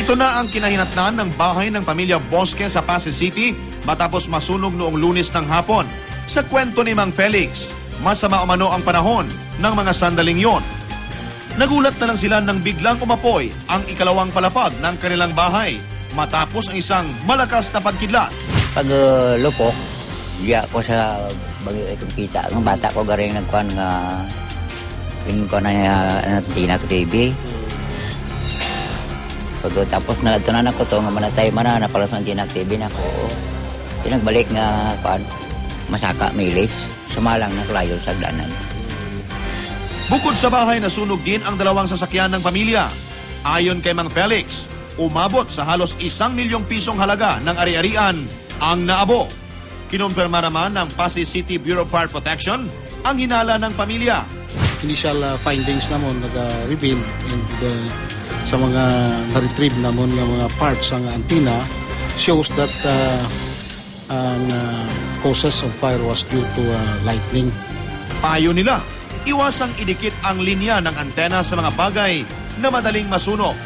Ito na ang kinahinatnan ng bahay ng pamilya Bosque sa Pasig City matapos masunog noong lunes ng hapon. Sa kwento ni Mang Felix, masama umano ang panahon ng mga sandaling yon. Nagulat na lang sila nang biglang umapoy ang ikalawang palapag ng kanilang bahay matapos ang isang malakas na pagkidlat. Pag uh, lupok, diya ko sa bagay itong kita. Ang bata ko garing nagkuhan nga yung ko na uh, tina ko TV. Pag uh, tapos na ito na ko to nga manatay man na napalas ng tina TV na ko. Tinagbalik nga kuhan masaka milis. Sumalang na kulayo sa danan. Bukod sa bahay, nasunog din ang dalawang sasakyan ng pamilya. Ayon kay Mang Felix, umabot sa halos isang milyong pisong halaga ng ari-arian ang naabo. Kinumpirma naman ng Pasig City Bureau of Fire Protection ang hinala ng pamilya. initial uh, findings namon naga-reveal and uh, sa mga na-retrieve namon nga mga parts ng antenna shows that uh, ang uh, causes of fire was due to uh, lightning. Payo nila, iwasang idikit ang linya ng antena sa mga bagay na madaling masunog